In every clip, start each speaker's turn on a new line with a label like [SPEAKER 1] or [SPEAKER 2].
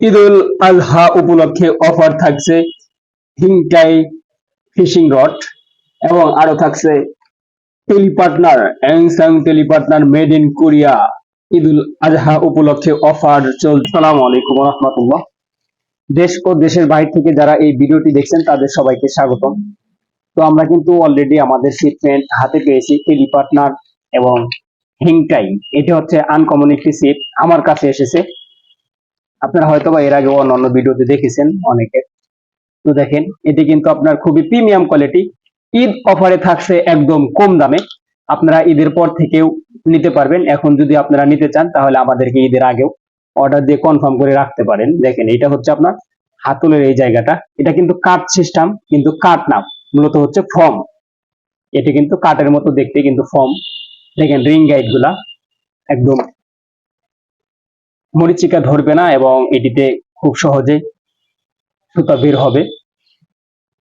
[SPEAKER 1] ঈদুল আজহা উপলক্ষে অফার থাকছে হিংটাই fishing rod এবং আরও থাকছে Telepartner, Angsang Telepartner made in Korea. Eidul Azha উপলক্ষে অফার চলছে। সালাম আলাইকুম রহমতুল্লাহ দেশ ও দেশের বাইরে থেকে যারা এই ভিডিওটি দেখছেন, তাদের সবাইকে স্বাগতম। তো আমরা কিন্তু অলরেডি আমাদের শিপমেন্ট হাতে পেয়েছি টেলিপার্টনার এবং হিংটাই। এটা হচ্ছে আনকমন একটি শিপ আমার কাছে এসেছে। আপনারা হয়তো বা এর আগে অন্যান্য ভিডিওতে দেখেছেন অনেকে। তো দেখেন, এটি কিন্তু আপনার খুবই প্রিমিয়াম কোয়ালিটি ঈদ অফারে থাকছে একদম কম দামে। আপনারা ঈদের পর থেকেও নিতে পারবেন। এখন যদি আপনারা নিতে চান, তাহলে আমাদেরকে ঈদের আগেও অর্ডার দিয়ে কনফার্ম করে রাখতে পারেন। দেখেন, এটা হচ্ছে আপনার হাতলের এই জায়গাটা। এটা কিন্তু কাট সিস্টেম কিন্তু কাট না মূলত হচ্ছে ফর্ম এটি কিন্তু কাটের মতো দেখতে কিন্তু ফর্ম দেখেন রিং গাইডগুলা। একদম মরিচিকা ধরবে না এবং এটিতে খুব সহজে সুতা বের হবে।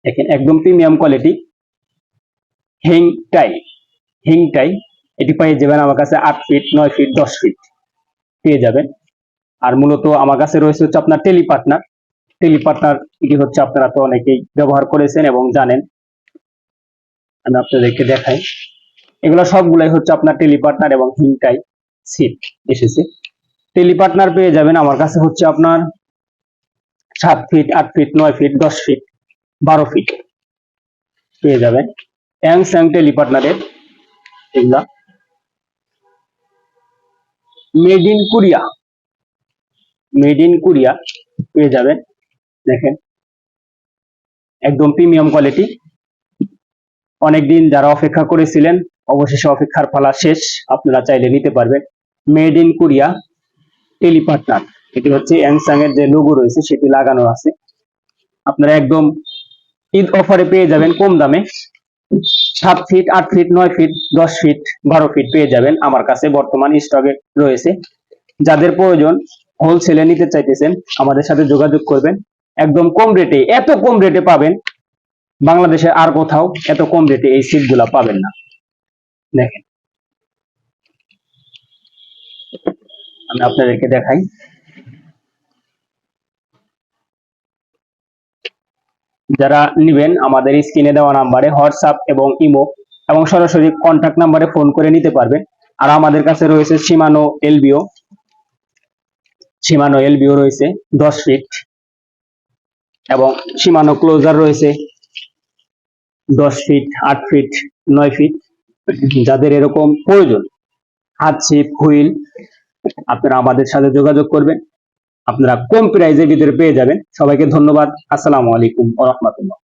[SPEAKER 1] দেখেন, একদম প্রিমিয়াম কোয়ালিটি হিং টাই হিং টাই এটি পেয়ে যাবেন আমার কাছে আট ফিট নয় ফিট দশ ফিট পেয়ে যাবেন। আর মূলত আমার কাছে রয়েছে হচ্ছে আপনার টেলিপার্টনার টেলিপার্টনার এটি হচ্ছে আপনারা তো অনেকেই ব্যবহার করেছেন এবং জানেন। আমি আপনাদেরকে দেখাই। এগুলো সবগুলাই হচ্ছে আপনার টেলিপার্টনার এবং হিংটাই সিট এসেছে। টেলিপার্টনার পেয়ে যাবেন। আমার কাছে হচ্ছে আপনার সাত ফিট আট ফিট নয় ফিট দশ ফিট বারো ফিট পেয়ে যাবেন। অ্যাং স্যাং টেলিপার্টনারের এগুলা। Made in Korea made in Korea পেয়ে যাবেন। দেখেন, একদম প্রিমিয়াম কোয়ালিটি অনেকদিন যারা অপেক্ষা করেছিলেন, অবশেষে অপেক্ষার পালা শেষ, আপনারা চাইলে নিতে পারবেন। মেড ইন কোরিয়া টেলিপার্টনার এটি হচ্ছে অ্যাংসাং এর যে লোগো রয়েছে, সেটি লাগানো আছে। আপনারা একদম ঈদ অফারে পেয়ে যাবেন কম দামে। সাত ফিট আট ফিট নয় ফিট দশ ফিট বারো ফিট পেয়ে যাবেন আমার কাছে বর্তমান স্টকে রয়েছে। যাদের প্রয়োজন হোলসেলে নিতে চাইতেছেন, আমাদের সাথে যোগাযোগ করবেন। একদম কম রেটে এত কম রেটে পাবেন। বাংলাদেশে আর কোথাও এত কম রেটে এই সিটগুলা পাবেন না। দেখেন। আমি আপনাদেরকে দেখাই। যারা নিবেন, আমাদের স্ক্রিনে দেওয়া নাম্বারে হোয়াটসঅ্যাপ এবং ইমো এবং সরাসরি কন্ট্যাক্ট নাম্বারে ফোন করে নিতে পারবেন। আর আমাদের কাছে রয়েছে সীমানো এলবিও। সীমানো এলবিও রয়েছে, দশ ফিট এবং সীমানো ক্লোজার রয়েছে, দশ ফিট আট ফিট নয় ফিট যাদের এরকম প্রয়োজন, হাত, ছিপ, হুইল আপনারা আমাদের সাথে যোগাযোগ করবেন। আপনারা কম প্রাইজের ভিতরে পেয়ে যাবেন। সবাইকে ধন্যবাদ। আসসালামু আলাইকুম রাহমাতুল্লাহ।